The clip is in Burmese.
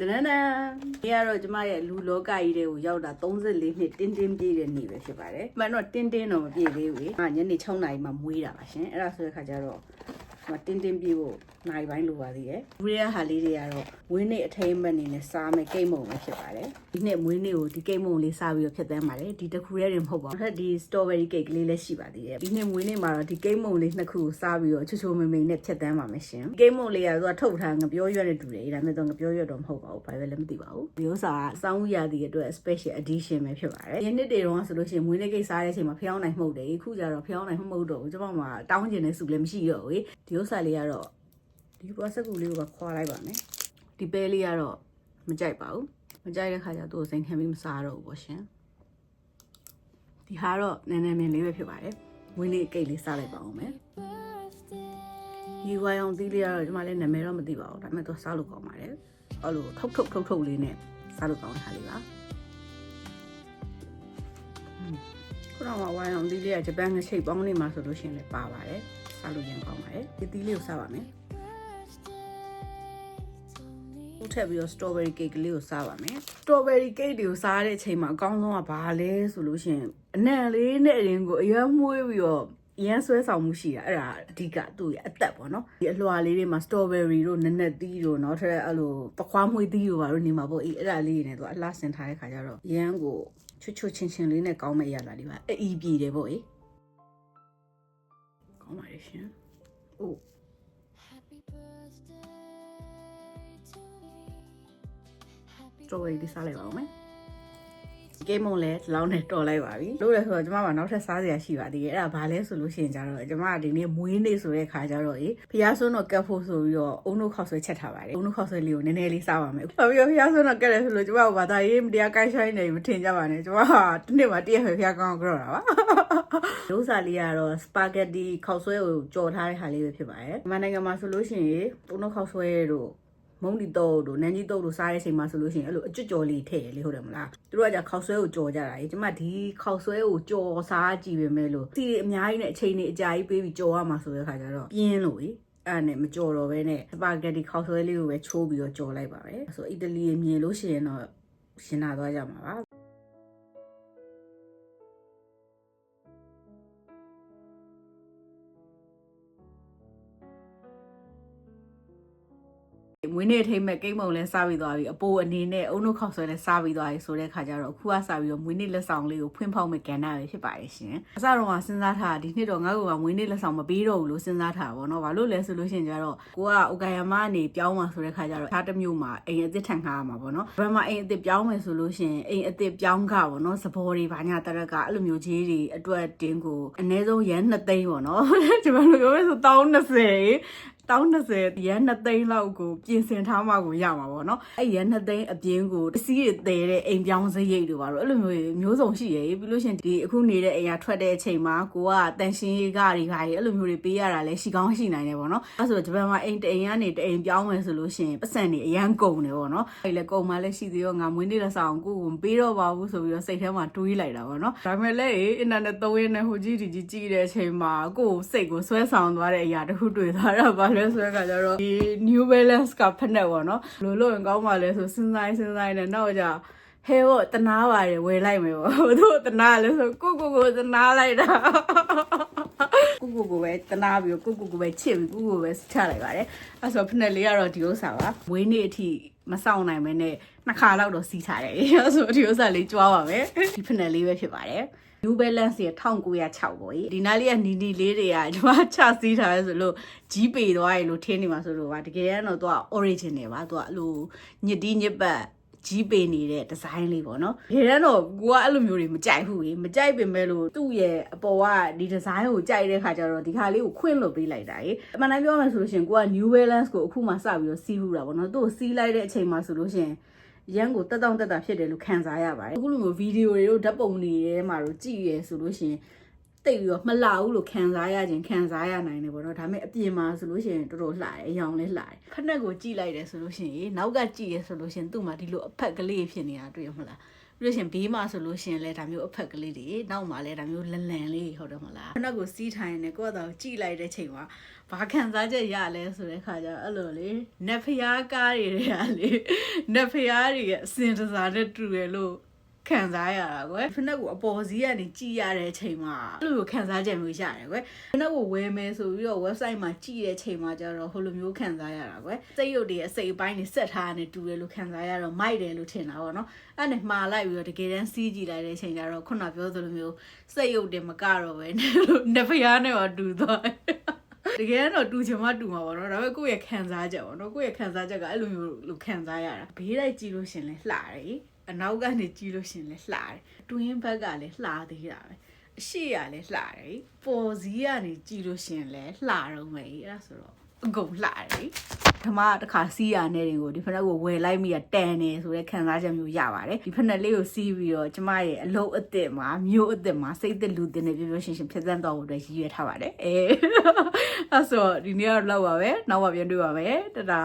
တနန်းနန်းဒီကတော့ကျမရဲ့လူလောကကြီးတွေကိုရောက်တာ34နှစ်တင်းတင်းပြည့်တဲ့နေ့ပဲဖြစ်ပါတယ်။မှန်တော့တင်းတင်းတော့မပြည့်သေးဘူးလေ။ငါညနေ6နာရီမှမွေးတာပါရှင်။အဲ့ဒါဆိုတဲ့ခါကျတော့မတင်းတင်းပြည့်ဖို့နိုင်ပိုင်းလိုပါသေးတယ်။ဘူးရဟာလေးတွေကတော့မွေးနေ့အထိမ်းအမှတ်အနေနဲ့စားမယ်ကိတ်မုံပဲဖြစ်ပါတယ်။ဒီနေ့မွေးနေ့ကိုဒီကိတ်မုံလေးစားပြီးတော့ဖြတ်သန်းပါတယ်။ဒီတစ်ခုရဲတွေမဟုတ်ပါဘူး။နောက်ထပ်ဒီ strawberry cake ကလေးလည်းရှိပါသေးတယ်။ဒီနေ့မွေးနေ့မှာတော့ဒီကိတ်မုံလေးနှစ်ခုကိုစားပြီးတော့ချိုချိုမိန်မိန်နဲ့ဖြတ်သန်းပါမယ်ရှင်။ကိတ်မုံလေးကသူကထုတ်ထားငပြောရွက်နဲ့တူတယ်။ဒါပေမဲ့တော့ငပြောရွက်တော့မဟုတ်ပါဘူး။ဘာပဲလည်းမသိပါဘူး။ဒီဥစ္စာကစောင်းရသည်အတွက် special edition ပဲဖြစ်ပါတယ်။ဒီနှစ်တွေတော့ဆိုလို့ရှိရင်မွေးနေ့ကိတ်စားတဲ့အချိန်မှာဖျောင်းနိုင်မှုတ်တယ်။ခုကျတော့ဖျောင်းနိုင်မှုတ်တော့ဘူး။ကျွန်မမှာတောင်းကျင်တဲ့စုလည်းမရှိတော့ဘူး။ဒီဥစ္စာလေးကတော့ ဒီပွားစကူလေးကိုခွာလိုက်ပါမယ်။ဒီပဲလေးကတော့မကြိုက်ပါဘူး။မကြိုက်တဲ့ခါကျတော့သူ့ကိုစိန်ခံပြီးမစားတော့ဘူးပေါ့ရှင်။ဒီဟာတော့နည်းနည်းမြင်လေးပဲဖြစ်ပါတယ်။ဝင်းလေးကိတ်လေးစားလိုက်ပါအောင်မယ်။ဒီဝိုင်အောင်သီးလေးကတော့ဒီမှာလည်းနာမည်တော့မသိပါဘူး။ဒါပေမဲ့သူစားလို့ကောင်းပါတယ်။အဲ့လိုထုတ်ထုတ်ထုတ်ထုတ်လေးနဲ့စားလို့ကောင်းတဲ့ဟာလေးပါ။ခုတော့ဝိုင်အောင်သီးလေးကဂျပန်ကချိတ်ပေါင်းနေမှာဆိုလို့ရှိရင်လည်းပါပါတယ်။စားလို့ရင်ကောင်းပါတယ်။ဒီသီးလေးကိုစားပါမယ်။ ဥထက်ပြီးတော့ strawberry cake လေးကိုစားပါမယ် strawberry cake တွေကိုစားတဲ့အချိန်မှာအကောင်းဆုံးကဘာလဲဆိုလို့ရှင်အနံ့လေးနဲ့အရင်ကိုအရွယ်မှုပြီးတော့ရန်ဆွဲဆောင်မှုရှိတာအဲ့ဒါအဓိကသူ့ရဲ့အသက်ပေါ့နော်ဒီအလွှာလေးတွေမှာ strawberry တို့နက်နက်သီးတို့နော်ထက်အဲ့လိုပခွားမွှေးသီးတို့ဘာလို့နေမှာပေါ့အေးအဲ့ဒါလေးနေတော့အလှဆင်ထားတဲ့ခါကျတော့ရန်ကိုချွတ်ချွတ်ချင်းချင်းလေးနဲ့ကောင်းမဲ့ရလာလေးပါအီးပြေတယ်ပေါ့အေးကောင်းပါရဲ့ရှင်အိုး Happy birthday strawberry လေးစားလိုက်ပါဦးမယ်ဂိမ်းမုံလဲဒီလောက်နဲ့တော်လိုက်ပါပြီလို့လဲဆိုတော့ကျမကနောက်ထပ်စားစရာရှိပါသေးတယ်အဲ့ဒါဘာလဲဆိုလို့ရှိရင်ကျတော့ကျမကဒီနေ့မွေးနေ့ဆိုတဲ့ခါကျတော့အေးဖျားစွန်းတော့ကတ်ဖို့ဆိုပြီးတော့အုံတို့ခောက်ဆွဲချက်ထားပါတယ်အုံတို့ခောက်ဆွဲလေးကိုနည်းနည်းလေးစားပါမယ်ဘာပြီးတော့ဖျားစွန်းတော့ကတ်တယ်ဆိုလို့ကျမကဘာသာရေးမတရားကိုင်းဆိုင်နေမထင်ကြပါနဲ့ကျမကဒီနေ့မှတည့်ရဖျားကောင်းကြောက်တာပါဒိုးစာလေးကတော့စပါဂက်တီခောက်ဆွဲကိုကြော်ထားတဲ့ဟာလေးပဲဖြစ်ပါတယ်မြန်မာနိုင်ငံမှာဆိုလို့ရှိရင်အုံတို့ခောက်ဆွဲတို့ မုံဒီတုတ်တို့နန်းကြီးတုတ်တို့စားတဲ့အချိန်မှာဆိုလို့ရှိရင်အဲ့လိုအကျွတ်ကြော်လေးထည့်ရလေဟုတ်တယ်မလားသူတို့ကじゃခောက်ဆွဲကိုကြော်ကြတာလေကျမဒီခောက်ဆွဲကိုကြော်စားကြည့်ပေမဲ့လို့စီအများကြီးနဲ့အချိန်နဲ့အကြာကြီးပေးပြီးကြော်ရမှာဆိုတဲ့ခါကျတော့ပြင်းလို့လေအဲ့နဲ့မကြော်တော့ဘဲနဲ့စပါဂက်တီခောက်ဆွဲလေးကိုပဲချိုးပြီးတော့ကြော်လိုက်ပါပဲဆိုအီတလီမြင်လို့ရှိရင်တော့ရှင်းလာသွားကြမှာပါ မွေးနေ့ထိမ့်မဲ့ကိတ်မုံလဲစားပြီးသွားပြီအပိုးအနေနဲ့အုံတို့ခောက်ဆွဲလဲစားပြီးသွားပြီဆိုတဲ့ခါကျတော့အခုကစားပြီးတော့မွေးနေ့လက်ဆောင်လေးကိုဖွင့်ဖောက်မဲ့ကဏ္ဍပဲဖြစ်ပါတယ်ရှင်အစတော့ကစဉ်းစားထားဒီနှစ်တော့ငါ့ကမွေးနေ့လက်ဆောင်မပေးတော့ဘူးလို့စဉ်းစားထားပါတော့ဘာလို့လဲဆိုလို့ရှိရင်ကျတော့ကိုကအိုကာယာမကနေပြောင်းมาဆိုတဲ့ခါကျတော့ခြားတစ်မျိုးမှာအိမ်အစ်စ်ထန်ခါရမှာပေါ့နော်ဘယ်မှာအိမ်အစ်စ်ပြောင်းမယ်ဆိုလို့ရှိရင်အိမ်အစ်စ်ပြောင်းခပေါ့နော်စဘောတွေဘာညာတရက်ကအဲ့လိုမျိုးကြီးတွေအတွက်တင်းကိုအနည်းဆုံးရန်2သိန်းပေါ့နော်ဒီမှာလိုပြောမယ်ဆို 1020တောင်း20ရန်2သိန်းလောက်ကိုပြင်ဆင်ထားမှကိုရမှာပေါ့နော်အဲ့ရန်2သိန်းအပြင်ကိုတစည်းတွေတဲတဲ့အိမ်ပြောင်းစရိတ်တို့ပါတော့အဲ့လိုမျိုးမျိုးစုံရှိရယ်ပြီးလို့ရှရင်ဒီအခုနေတဲ့အိမ်ကထွက်တဲ့အချိန်မှာကိုကတန်ရှင်းရေးကတွေခါတွေအဲ့လိုမျိုးတွေပေးရတာလဲရှိကောင်းရှိနိုင်တယ်ပေါ့နော်အဲ့ဆိုဂျပန်မှာအိမ်တအိမ်ကနေတအိမ်ပြောင်းမယ်ဆိုလို့ရှရင်ပတ်စံတွေအရန်ကုန်တယ်ပေါ့နော်အဲ့လေကုန်မှလည်းရှိသေးရောငါမွေးနေ့လက်ဆောင်ကိုကိုမပေးတော့ပါဘူးဆိုပြီးတော့စိတ်ထဲမှာတွေးလိုက်တာပေါ့နော်ဒါပေမဲ့လည်းအင်တာနက်သုံးရင်းနဲ့ဟိုကြီးဒီကြီးကြည့်တဲ့အချိန်မှာကိုကိုစိတ်ကိုဆွဲဆောင်သွားတဲ့အရာတစ်ခုတွေ့သွားတာပါလဲဆွဲကကြတော့ဒီ New Balance ကဖက်နဲ့ပေါ့နော်လိုလို့ရင်ကောင်းပါလဲဆိုစဉ်းစားစဉ်းစားနေနောက်ကြဟဲတော့တနာပါတယ်ဝယ်လိုက်မယ်ပေါ့ဘတို့တနာလဲဆိုကိုကိုကိုတနာလိုက်တာကိုကိုကိုပဲတနာပြီးကိုကိုကိုပဲချစ်ပြီးကိုကိုပဲချလိုက်ပါတယ်အဲဆိုဖက်နဲ့လေးကတော့ဒီဥစ္စာပါဝင်းနေ့အထိမဆောင်နိုင်မဲနဲ့နှစ်ခါလောက်တော့စီးထားတယ်အဲဆိုဒီဥစ္စာလေးကြွားပါမယ်ဒီဖက်နဲ့လေးပဲဖြစ်ပါတယ် New Balance ရဲ့1906ပေါ့ဒီနားလေးကနီနီလေးတွေကဒီမှာချစီးထားရဲဆိုလို့ကြီးပေသွားရေလို့ထင်းနေမှာဆိုလို့ပါတကယ်ကတော့သူက origin နေပါသူကအဲ့လိုညစ်တီးညစ်ပတ်ကြီးပေနေတဲ့ဒီဇိုင်းလေးပေါ့နော်။ဒီတန်းတော့ကိုကအဲ့လိုမျိုးတွေမကြိုက်ဘူးလေ။မကြိုက်ပင်မဲ့လို့သူ့ရဲ့အပေါ်ကဒီဒီဇိုင်းကိုကြိုက်တဲ့ခါကျတော့ဒီခါလေးကိုခွင့်လို့ပေးလိုက်တာလေ။အမှန်တမ်းပြောမယ်ဆိုလို့ရှိရင်ကိုက New Balance ကိုအခုမှစပြီးတော့စီးဘူးတာပေါ့နော်။သူ့ကိုစီးလိုက်တဲ့အချိန်မှာဆိုလို့ရှိရင် ရန်ကိုတက်တောင့်တက်တာဖြစ်တယ်လို့ခံစားရပါတယ်အခုလိုမျိုးဗီဒီယိုတွေတို့ဓာတ်ပုံတွေထဲမှာတို့ကြည့်ရဲဆိုလို့ရှိရင်တိတ်ပြီးတော့မလှဘူးလို့ခံစားရခြင်းခံစားရနိုင်တယ်ပေါ့နော်ဒါပေမဲ့အပြင်မှာဆိုလို့ရှိရင်တော်တော်လှတယ်အယောင်လေးလှတယ်ဖက်နှက်ကိုကြည့်လိုက်တယ်ဆိုလို့ရှိရင်နောက်ကကြည့်ရဲဆိုလို့ရှိရင်သူ့မှာဒီလိုအဖက်ကလေးဖြစ်နေတာတွေ့ရမလား လို့ရှရင်ဘေးမှာဆိုလို့ရှရင်လဲဒါမျိုးအဖက်ကလေးတွေနောက်မှာလဲဒါမျိုးလန်လန်လေးဟုတ်တယ်မလားခဏကိုစီးထိုင်နေကိုယ့်အတော့ကြည်လိုက်တဲ့ချိန်မှာဘာခံစားချက်ရလဲဆိုတဲ့ခါကျတော့အဲ့လိုလေနတ်ဖျားကားတွေတွေကလေနတ်ဖျားတွေရဲ့အစင်တစားနဲ့တူရလို့ ခံစားရတာကွယ်ဖနက်ကိုအပေါ်စီးကနေကြည်ရတဲ့အချိန်မှာအဲ့လိုခံစားချက်မျိုးရတယ်ကွယ်ဖနက်ကိုဝယ်မယ်ဆိုပြီးတော့ website မှာကြည်တဲ့အချိန်မှာကျတော့ဟိုလိုမျိုးခံစားရတာကွယ်စိတ်ရုပ်တွေအစိတ်အပိုင်းတွေဆက်ထားနေတူတယ်လို့ခံစားရတော့မိုက်တယ်လို့ထင်တာပေါ့နော်အဲ့နဲ့မှားလိုက်ပြီးတော့တကယ်တမ်းစီးကြည့်လိုက်တဲ့အချိန်ကျတော့ခုနပြောသလိုမျိုးစိတ်ရုပ်တွေမကတော့ပဲလို့နဖျားနဲ့ပါတူသွားတယ်တကယ်တော့တူချင်မှတူမှာပေါ့နော်ဒါပေမဲ့ကိုယ့်ရဲ့ခံစားချက်ပေါ့နော်ကိုယ့်ရဲ့ခံစားချက်ကအဲ့လိုမျိုးလို့ခံစားရတာဘေးလိုက်ကြည့်လို့ရှရင်လဲလှတယ် အနောက်ကနေကြည့်လို့ရှရင်လဲလှတယ်တွင်းဘက်ကလည်းလှသေးတာပဲအရှိရလည်းလှတယ်ပေါ်စည်းကနေကြည့်လို့ရှရင်လဲလှတော့မယ်အဲ့ဒါဆိုတော့အကုန်လှတယ်ဓမ္မတစ်ခါစီးရတဲ့တွေကိုဒီဖက်ကိုဝယ်လိုက်မိရတန်နေဆိုတဲ့ခံစားချက်မျိုးရပါတယ်ဒီဖက်နဲ့လေးကိုစီးပြီးတော့ကျမရဲ့အလုံးအစ်စ်မှာမျိုးအစ်စ်မှာစိတ်သက်လူတင်နေပြပြရှင်းရှင်းဖြစ်သန်းတော်ဖို့အတွက်ရည်ရွယ်ထားပါတယ်အဲအဲ့ဆိုဒီနေ့ကတော့လောက်ပါပဲနောက်မှပြန်တွေ့ပါမယ်တဒါ